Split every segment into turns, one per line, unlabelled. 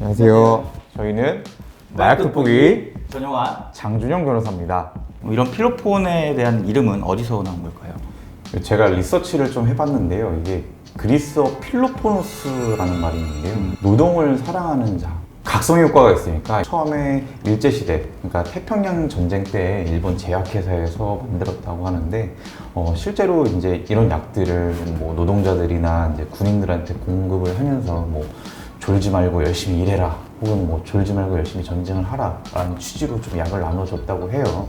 안녕하세요. 저희는 마약 극복이
전용한
장준영 변호사입니다.
뭐 이런 필로폰에 대한 이름은 어디서 나온 걸까요?
제가 리서치를 좀 해봤는데요. 이게 그리스어 필로포노스라는 말이 있는데요. 노동을 사랑하는 자. 각성 효과가 있으니까 처음에 일제 시대, 그러니까 태평양 전쟁 때 일본 제약회사에서 만들었다고 하는데 어, 실제로 이제 이런 약들을 뭐 노동자들이나 이제 군인들한테 공급을 하면서 뭐 졸지 말고 열심히 일해라, 혹은 뭐 졸지 말고 열심히 전쟁을 하라 라는 취지로 좀 약을 나눠줬다고 해요.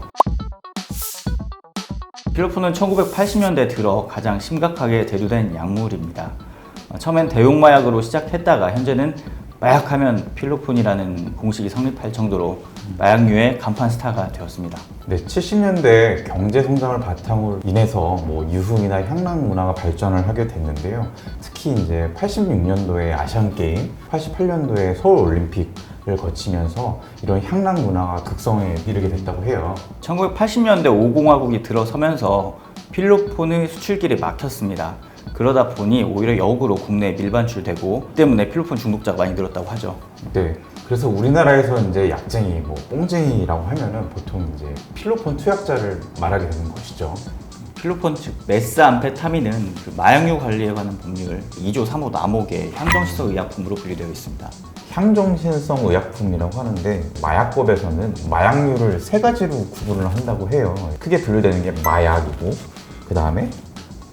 필로폰은 1980년대 들어 가장 심각하게 대두된 약물입니다. 어, 처음엔 대용마약으로 시작했다가 현재는 마약하면 필로폰이라는 공식이 성립할 정도로 마약류의 간판 스타가 되었습니다.
네, 70년대 경제 성장을 바탕으로 인해서 뭐 유흥이나 향락 문화가 발전을 하게 됐는데요. 특히 이제 86년도에 아시안 게임, 88년도에 서울 올림픽 을 거치면서 이런 향락 문화가 극성에 이르게 됐다고 해요.
1980년대 5공화국이 들어서면서 필로폰의 수출길이 막혔습니다. 그러다 보니 오히려 역으로 국내에 밀반출되고 그 때문에 필로폰 중독자가 많이 늘었다고 하죠.
네. 그래서 우리나라에서 이제 약쟁이, 뭐 뽕쟁이라고 하면은 보통 이제 필로폰 투약자를 말하게 되는 것이죠.
필로폰 즉 메스암페타민은 그 마약류 관리에 관한 법률 2조 3호 남목의 향정시성 의약품으로 분류되어 있습니다.
향정신성 의약품이라고 하는데 마약법에서는 마약류를 세 가지로 구분을 한다고 해요. 크게 분류되는 게 마약이고 그 다음에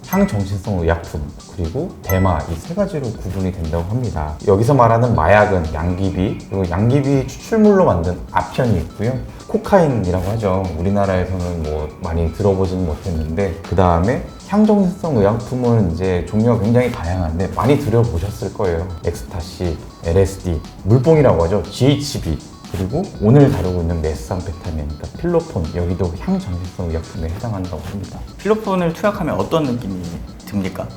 향정신성 의약품 그리고 대마 이 세 가지로 구분이 된다고 합니다. 여기서 말하는 마약은 양귀비 그리고 양귀비 추출물로 만든 아편이 있고요. 코카인이라고 하죠. 우리나라에서는 뭐 많이 들어보지는 못했는데 그 다음에 향정신성 의약품은 이제 종류가 굉장히 다양한데 많이 들어보셨을 거예요. 엑스타시, LSD, 물뽕이라고 하죠. GHB 그리고 오늘 다루고 있는 메스암페타민, 그러니까 필로폰 여기도 향정신성 의약품에 해당한다고 합니다.
필로폰을 투약하면 어떤 느낌이 듭니까?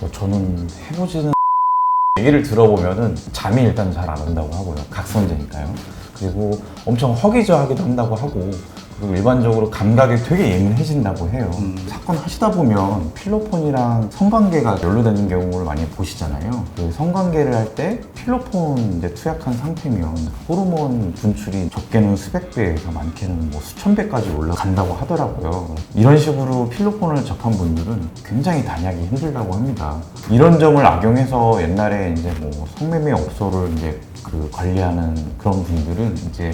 뭐 저는 해보지는 얘기를 들어보면은 잠이 일단 잘 안 온다고 하고요. 각성제니까요. 그리고 엄청 허기져하기도 한다고 하고 그리고 일반적으로 감각이 되게 예민해진다고 해요. 사건 하시다 보면 필로폰이랑 성관계가 연루되는 경우를 많이 보시잖아요. 그 성관계를 할 때 필로폰 이제 투약한 상태면 호르몬 분출이 적게는 수백 배에서 많게는 뭐 수천 배까지 올라간다고 하더라고요. 이런 식으로 필로폰을 접한 분들은 굉장히 단약이 힘들다고 합니다. 이런 점을 악용해서 옛날에 이제 뭐 성매매 업소를 이제 그 관리하는 그런 분들은 이제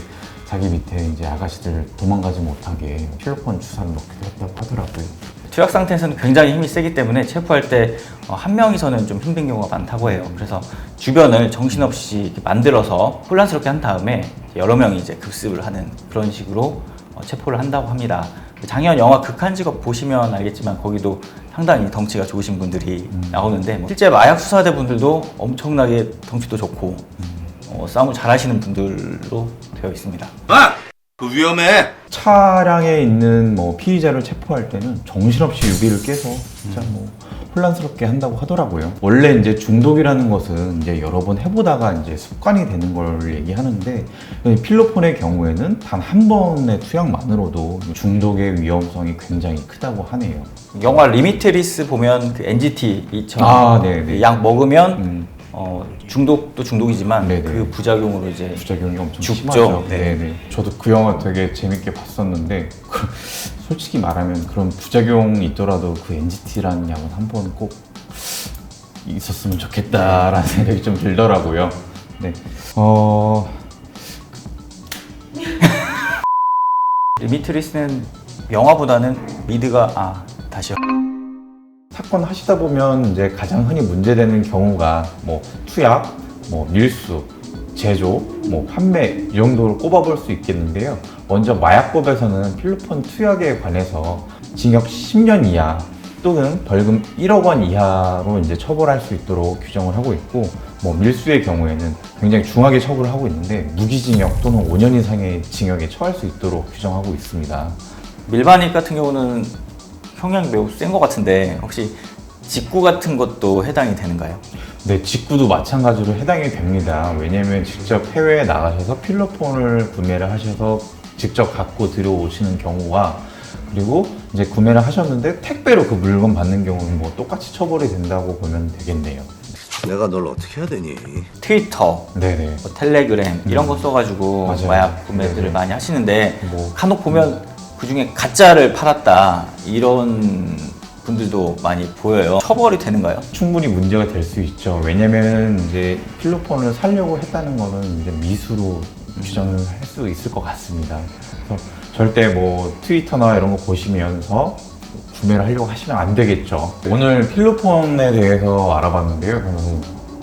자기 밑에 이제 아가씨들 도망가지 못하게 필로폰 주사를 넣기도 했다고 하더라고요.
투약 상태에서는 굉장히 힘이 세기 때문에 체포할 때 한 명이서는 좀 힘든 경우가 많다고 해요. 그래서 주변을 정신없이 만들어서 혼란스럽게 한 다음에 여러 명이 이제 급습을 하는 그런 식으로 어, 체포를 한다고 합니다. 작년 영화 극한 직업 보시면 알겠지만 거기도 상당히 덩치가 좋으신 분들이 나오는데 뭐 실제 마약 수사대 분들도 엄청나게 덩치도 좋고 어, 싸움을 잘하시는 분들로 되어 있습니다.
아! 그 위험해!
차량에 있는 뭐 피의자를 체포할 때는 정신없이 유비를 깨서 진짜 뭐 혼란스럽게 한다고 하더라고요. 원래 이제 중독이라는 것은 이제 여러 번 해보다가 이제 습관이 되는 걸 얘기하는데 이 필로폰의 경우에는 단 한 번의 투약만으로도 중독의 위험성이 굉장히 크다고 하네요.
영화 리미테리스 보면 그 NGT 이처럼
아, 네, 네.
약 먹으면
음,
어, 중독도 중독이지만
네, 네.
그 부작용으로 이제
부작용이 엄청
죽죠.
심하죠.
네.
네. 네 저도 그 영화 되게 재밌게 봤었는데 그- 솔직히 말하면 그런 부작용이 있더라도 그 NGT라는 약은 한 번 꼭 있었으면 좋겠다라는 생각이 좀 들더라고요. 네. 어,
리미트리스는 영화보다는 미드가 아 다시요.
사건 하시다 보면 이제 가장 흔히 문제되는 경우가 뭐 투약, 뭐 밀수, 제조, 뭐 판매 이 정도로 꼽아볼 수 있겠는데요. 먼저 마약법에서는 필로폰 투약에 관해서 징역 10년 이하 또는 벌금 1억 원 이하로 이제 처벌할 수 있도록 규정을 하고 있고 뭐 밀수의 경우에는 굉장히 중하게 처벌을 하고 있는데 무기징역 또는 5년 이상의 징역에 처할 수 있도록 규정하고 있습니다.
밀반입 같은 경우는 형량이 매우 센 것 같은데 혹시 직구 같은 것도 해당이 되는가요?
네, 직구도 마찬가지로 해당이 됩니다. 왜냐면 직접 해외에 나가셔서 필로폰을 구매를 하셔서 직접 갖고 들어오시는 경우와 그리고 이제 구매를 하셨는데 택배로 그 물건 받는 경우는 뭐 똑같이 처벌이 된다고 보면 되겠네요.
내가 널 어떻게 해야 되니?
트위터,
네네.
뭐 텔레그램 이런 거 써가지고
맞아요.
마약 구매들을
네네.
많이 하시는데
뭐.
간혹 보면 그 중에 가짜를 팔았다 이런 분들도 많이 보여요. 처벌이 되는가요?
충분히 문제가 될 수 있죠. 왜냐면 이제 필로폰을 살려고 했다는 거는 이제 미수로 규정을 할 수 있을 것 같습니다. 그래서 절대 뭐 트위터나 이런 거 보시면서 구매를 하려고 하시면 안 되겠죠. 오늘 필로폰에 대해서 알아봤는데요. 그러면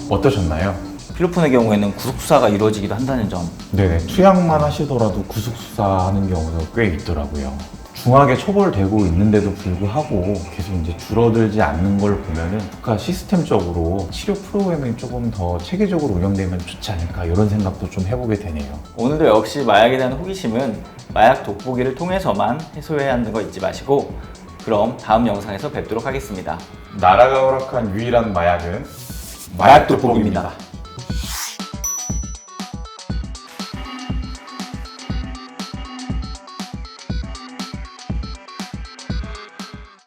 어떠셨나요?
필로폰의 경우에는 구속 수사가 이루어지기도 한다는 점.
네네. 투약만 하시더라도 구속 수사하는 경우도 꽤 있더라고요. 중하게 처벌되고 있는데도 불구하고 계속 이제 줄어들지 않는 걸 보면은 국가 시스템적으로 치료 프로그램이 조금 더 체계적으로 운영되면 좋지 않을까 이런 생각도 좀 해보게 되네요.
오늘도 역시 마약에 대한 호기심은 마약 돋보기를 통해서만 해소해야 하는 거 잊지 마시고 그럼 다음 영상에서 뵙도록 하겠습니다.
나라가 허락한 유일한 마약은
마약 돋보기입니다.